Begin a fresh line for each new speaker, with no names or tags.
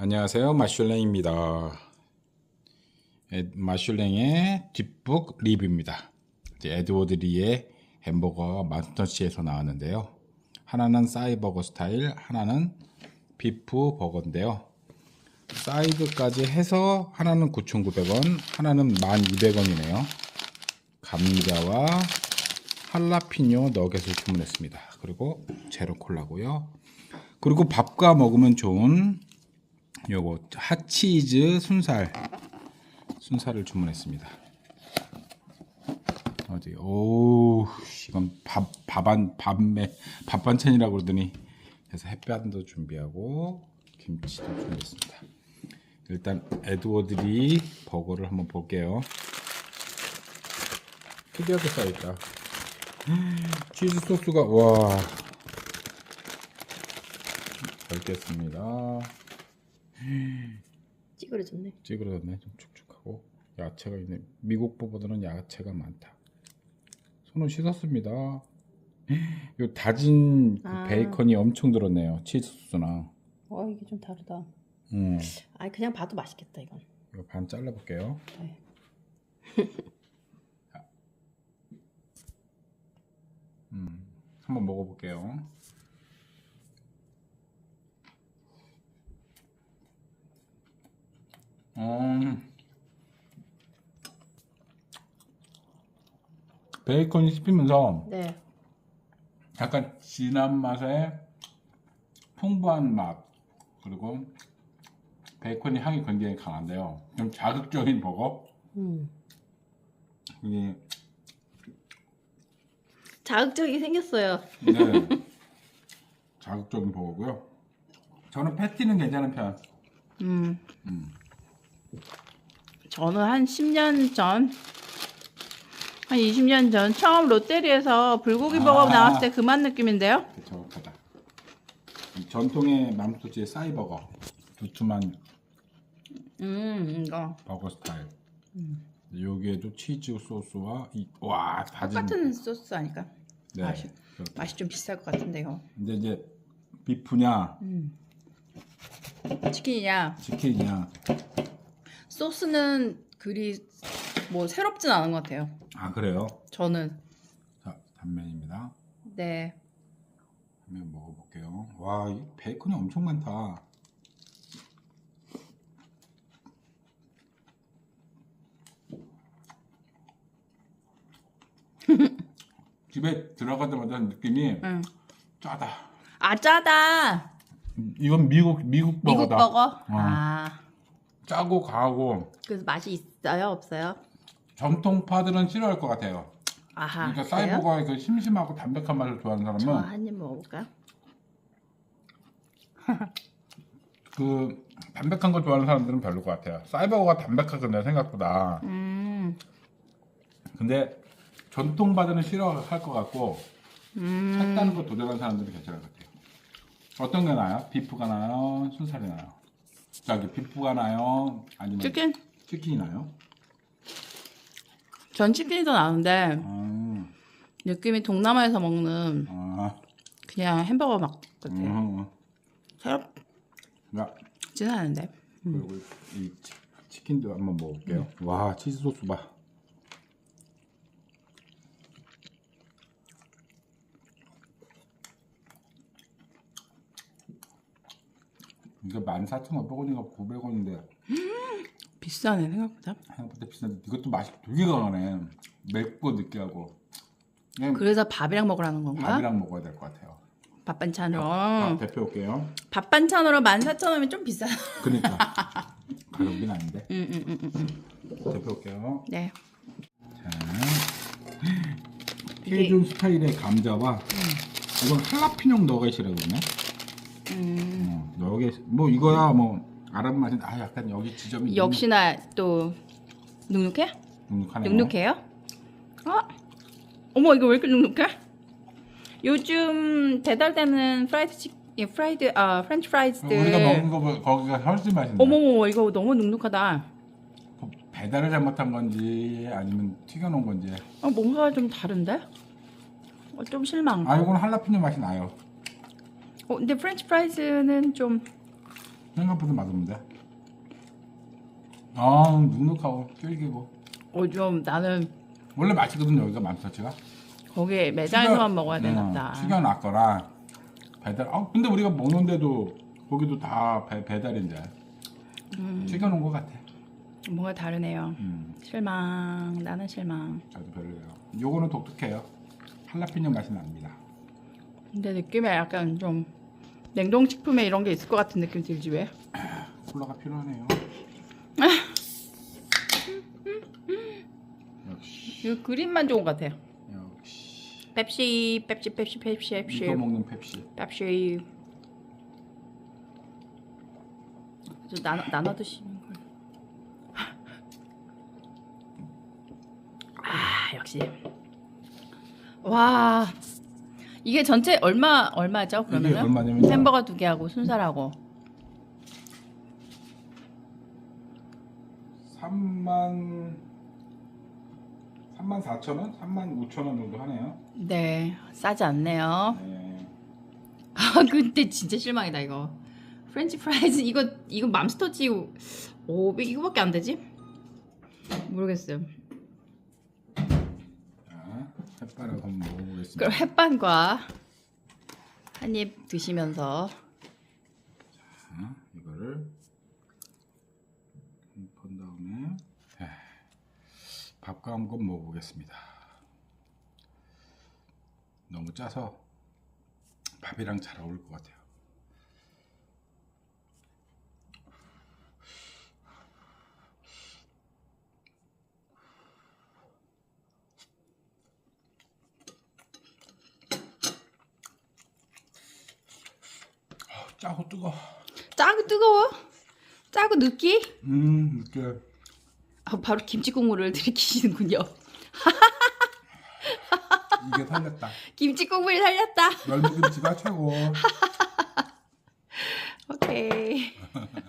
안녕하세요. 마슐랭입니다. 에- 마슐랭의 뒷북 리뷰입니다. 에드워드 리의 햄버거가 마스터치에서 나왔는데요. 하나는 사이버거 스타일, 하나는 비프 버거인데요. 사이드까지 해서 하나는 9,900원, 하나는 1,200원이네요. 감자와 할라피뇨 너겟을 주문했습니다. 그리고 제로 콜라고요. 그리고 밥과 먹으면 좋은 요거 핫치즈 순살 순살을 주문했습니다. 어디 오 이건 밥 밥한 밥매 밥 반찬이라고 그러더니 그래서 햇반도 준비하고 김치도 준비했습니다. 일단 에드워드리 버거를 한번 볼게요. 특이하게 쌓여있다. 치즈 소스가 와 넓겠습니다.
찌그러졌네.
찌그러졌네 좀 축축하고 야채가 있네 미국보다는 야채가 많다 손을 씻었습니다 요 다진 그
아.
베이컨이 엄청 들었네요 치즈 소스랑
어 이게 좀 다르다.
음,
아 그냥 봐도 맛있겠다 이건.
이거 반 잘라볼게요
네.
음, 한번 먹어볼게요 음, 베이컨이 씹히면서
네.
약간 진한 맛에 풍부한 맛 그리고 베이컨이 향이 굉장히 강한데요. 좀 자극적인 버거.
음.
이게
자극적이 생겼어요.
네. 자극적인 버거고요. 저는 패티는 괜찮은 편.
음.
음.
저는 한 10년 전, 한 20년 전 처음 롯데리에서 불고기 버거
아.
나왔을 때그맛 느낌인데요.
그 정확하다. 이 전통의 맘스터치의 싸이버거. 두툼한
음 이거
버거 스타일.
음.
여기에도 치즈 소스와 이, 와 다진
똑같은 소스 아니까
네.
맛이. 맛이 좀 비쌀 것 같은데요.
근데 이제 비프냐
음. 치킨이냐
치킨이냐
소스는 그리 뭐 새롭진 않은 것 같아요.
아 그래요?
저는
자 단면입니다.
네.
한번 먹어볼게요. 와, 이 베이컨이 엄청 많다. 집에 들어가자마자 느낌이
응.
짜다.
아 짜다.
이건 미국 미국
미국
버거다.
버거.
어.
아
짜고 가고
그래서 맛이 있어요, 없어요?
전통파들은 싫어할 것 같아요.
아하.
그러니까? 사이버거의 그 심심하고 담백한 맛을 좋아하는
저
사람은
한입 먹어볼까요?
그 담백한 거 좋아하는 사람들은 별로 것 같아요. 사이버거가 담백하거든요 생각보다.
음,
근데 전통바다는 싫어할 것 같고
음.
색다른 거 도전한 사람들은 괜찮을 것 같아요. 어떤 게 나요? 비프가 나요? 순살이 나요? 저기 비프가 나요? 아니면
치킨?
치킨이 나요?
전 치킨이 더 나은데
음,
느낌이 동남아에서 먹는
아,
그냥 햄버거 맛 같아요.
음,
새롭지는
야,
않은데.
그리고 이 치- 치킨도 한번 먹어볼게요. 와 치즈 소스 봐. 이거 14,500원인가 900원인데
비싸네 생각보다.
생각보다 비싼데 이것도 맛이 되게 강하네. 맵고 느끼하고. 그냥
그래서 밥이랑 먹으라는 건가?
밥이랑 먹어야 될 것 같아요.
밥 반찬으로.
밥 대표 올게요.
밥 반찬으로 14,000원이면 좀 비싸.
그러니까 가격은 아닌데
음, 음, 음.
대표 올게요.
네.
자,
이게-
케이준 스타일의 감자와 이건 할라피뇨 너겟이라거든요.
음,
어, 너겟 뭐 이거야 뭐 아랍 맛은 아 약간 여기 지점이
역시나 또 눅눅해?
눅눅하네요.
눅눅해요? 어? 어머 이거 왜 이렇게 눅눅해? 요즘 배달되는 프라이드 치, 예, 프라이드 아 프렌치 프라이즈들
우리가 먹는 거보다 거기가 훨씬 맛있네.
어머머 이거 너무 눅눅하다.
배달을 잘못한 건지 아니면 튀겨놓은 건지.
어, 뭔가 좀 다른데? 어, 좀 실망.
아 이건 할라피뇨 맛이 나요.
어, 근데 프렌치 프라이즈는 좀
생각보다 맛없는데. 아 눅눅하고 쫄기고.
어, 좀 나는
원래 맛있거든 여기가 맘스터치가.
거기 매장에서만 먹어야 되겠다.
응, 튀겨놨거나 배달. 아 근데 우리가 먹는데도 거기도 다 배, 배달인데
음,
튀겨놓은 것 같아.
뭔가 다르네요.
음,
실망. 나는 실망.
저도 별로예요. 요거는 독특해요. 할라피뇨 맛이 납니다.
근데 느낌에 약간 좀 냉동식품에 이런 게 있을 것 같은 느낌 들지 왜?
콜라가 필요하네요. 역시
이거 그림만 좋은 것 같아요.
역시
펩시, 펩시, 펩시, 펩시, 펩시,
이거 먹는 펩시.
펩시. 저 나눠 나눠 드시는 걸. 아 역시. 와 이게 전체 얼마 얼마죠?
이게
그러면은
얼마냐면요.
햄버거 두 개하고 순살하고
3만 3만 4천 원, 3만 5천 원 정도 하네요.
네 싸지 않네요.
네.
아 근데 진짜 실망이다 이거. 프렌치 프라이즈 이거 이거 맘스터치 500 이거밖에 안 되지? 모르겠어요.
자, 햇바라고 한번 먹어보겠습니다.
그럼 햇반과 한 입 드시면서
자, 이거를 본 다음에 네, 밥과 한번 먹어보겠습니다. 너무 짜서 밥이랑 잘 어울릴 것 같아요. 아, 짜고 뜨거.
짜고 뜨거워? 짜고 느끼?
음, 이렇게
아, 바로 김치 국물을 들이키시는군요.
이게 살렸다.
김치 국물이 살렸다.
열무김치가 최고.
오케이.